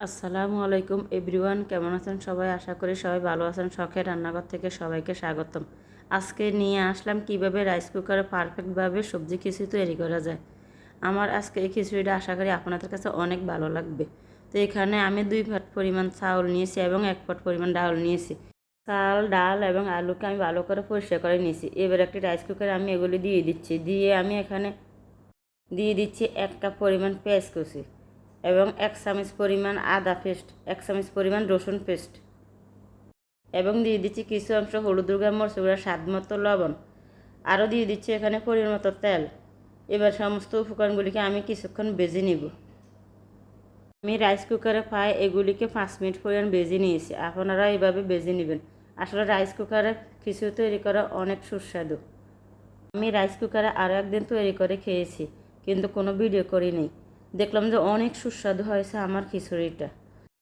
আসসালামু আলাইকুম এভরিওয়ান, কেমন আছেন সবাই? আশা করি সবাই ভালো আছেন। শখের রান্নাঘর থেকে সবাইকে স্বাগতম। আজকে নিয়ে আসলাম কীভাবে রাইস কুকারে পারফেক্টভাবে সবজি খিচুড়ি তৈরি করা যায়। আমার আজকে এই খিচুড়িটা আশা করি আপনাদের কাছে অনেক ভালো লাগবে। তো এখানে আমি দুই পাট পরিমাণ চাউল নিয়েছি এবং এক পাট পরিমাণ ডাল নিয়েছি। চাল, ডাল এবং আলুকে আমি ভালো করে পরিষ্কার করে নিয়েছি। এবার একটি রাইস কুকারে আমি এগুলি দিয়ে দিচ্ছি। দিয়ে আমি এখানে দিয়ে দিচ্ছি এক কাপ পরিমাণ পেঁয়াজ কুচি। এবং এক চামচ পরিমাণ আদা পেস্ট, এক চামচ পরিমাণ রসুন পেস্ট। এবং দিয়ে দিচ্ছি কিছু অংশ হলুদ গুঁড়া মরচ স্বাদ মতো লবণ। আরও দিয়ে দিচ্ছি এখানে পরিমাণ মতো তেল। এবার সমস্ত উপকরণগুলিকে আমি কিছুক্ষণ বেজে নিব। আমি রাইস কুকারে পাই এগুলিকে পাঁচ মিনিট পরিমাণ বেজে নিয়েছি। আপনারা এইভাবে বেজে নেবেন। আসলে রাইস কুকারে কিছু তৈরি করা অনেক সুস্বাদু। আমি রাইস কুকারে আরও একদিন তৈরি করে খেয়েছি, কিন্তু কোনো ভিডিও করিনি। দেখলাম যে অনেক সুস্বাদু হয়েছে আমার খিচুড়িটা।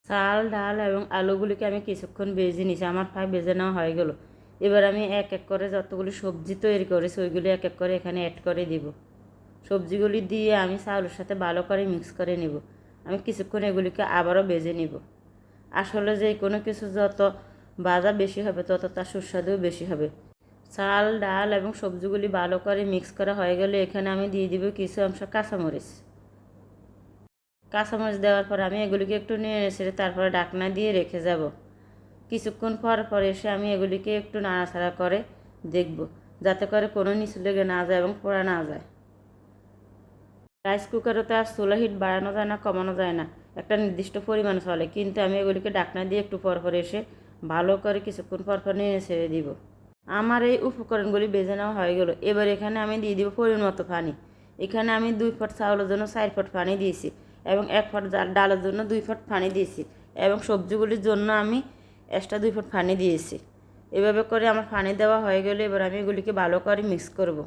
চাল, ডাল এবং আলুগুলিকে আমি কিছুক্ষণ বেজে নিয়েছি, আমার প্রায় বেজে নেওয়া হয়ে গেলো। এবার আমি এক এক করে যতগুলি সবজি তৈরি করেছি, ওইগুলি এক এক করে এখানে অ্যাড করে দিব। সবজিগুলি দিয়ে আমি চাউলের সাথে ভালো করে মিক্স করে নিব। আমি কিছুক্ষণ এগুলিকে আবারও বেজে নিব। আসলে যে কোনো কিছু যত বাজা বেশি হবে, তত তার সুস্বাদুও বেশি হবে। চাল, ডাল এবং সবজিগুলি ভালো করে মিক্স করা হয়ে গেলে এখানে আমি দিয়ে দিব কিছু অংশ কাঁচামরিচ। কাঁচামরিচ দেওয়ার পর আমি এগুলিকে একটু নিয়ে এসে তারপরে ডাকনা দিয়ে রেখে যাব। কিছুক্ষণ পর পর এসে আমি এগুলিকে একটু নাড়াচাড়া করে দেখব, যাতে করে কোনো নিচু লেগে না যায় এবং পোড়া না যায়। রাইস কুকারে তো আর সোলা হিট বাড়ানো যায় না, কমানো যায় না, একটা নির্দিষ্ট পরিমাণ চলে, কিন্তু আমি এগুলিকে ডাকনা দিয়ে একটু পর পর এসে ভালো করে কিছুক্ষণ পর পর নিয়ে ছেড়ে দিব। আমার এই উপকরণগুলি বেজে নেওয়া হয়ে গেলো। এবার এখানে আমি দিয়ে দিব পরিমাণ মতো পানি। এখানে আমি দুই ফট চাউলের জন্য চার ফট পানি দিয়েছি। এবং এক ফট ডালের জন্য দুই ফট পানি দিয়েছি এবং সবজিগুলির জন্য আমি এক্সট্রা দুই ফট পানি দিয়েছি। এভাবে করে আমার পানি দেওয়া হয়ে গেলে এবার আমি এগুলিকে ভালো করে মিক্স করব।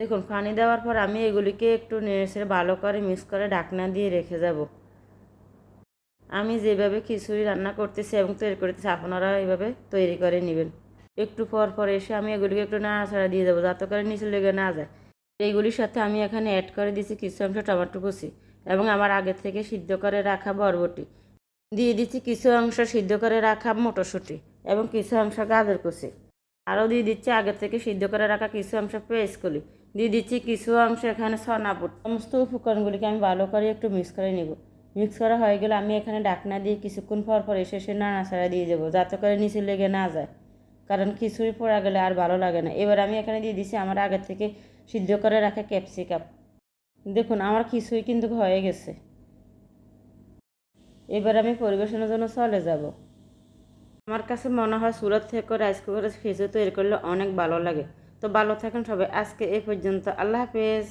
দেখুন, পানি দেওয়ার পর আমি এগুলিকে একটু নেড়ে ভালো করে মিক্স করে ঢাকনা দিয়ে রেখে যাব। আমি যেভাবে খিচুড়ি রান্না করতেছি এবং তৈরি করতেছি আপনারা এইভাবে তৈরি করে নেবেন। একটু পর পর এসে আমি এগুলিকে একটু নাড়াচাড়া দিয়ে দেবো, যাতে করে নিচে লেগে না যায়। এইগুলির সাথে আমি এখানে অ্যাড করে দিচ্ছি কিছু অংশ টমেটো কুচি এবং আমার আগে থেকে সিদ্ধ করে রাখা বরবটি। দিয়ে দিচ্ছি কিছু অংশ সিদ্ধ করে রাখা মটরশুঁটি এবং কিছু অংশ গাজর কুচি। আরও দিয়ে দিচ্ছি আগে থেকে সিদ্ধ করে রাখা কিছু অংশ পেঁয়াজকলি দিয়ে দিচ্ছি কিছু অংশ এখানে সনাপুট সমস্ত উপকরণগুলিকে আমি ভালো করে একটু মিক্স করে নিব। মিক্স করা হয়ে গেলে আমি এখানে ডাকনা দিয়ে কিছুক্ষণ পর পর এসে এসে নাড়াচাড়া দিয়ে দেবো, যাতে করে নিচে লেগে না যায়। কারণ খিচুড়ি পড়া গেলে আর ভালো লাগে না। এবার আমি এখানে দিয়ে দিছি আমার আগে থেকে সিদ্ধ করে রাখা ক্যাপসিকাম। দেখুন, আমার খিচুড়ি কিন্তু হয়ে গেছে। এবার আমি পরিবেশনের জন্য চলে যাব। আমার কাছে মনে হয় সুরত থেকে রাইস কুকারে খিচুড়ি তৈরি করলে অনেক ভালো লাগে। তো ভালো থাকেন সবাই। আজকে এই পর্যন্ত। আল্লাহ হাফেজ।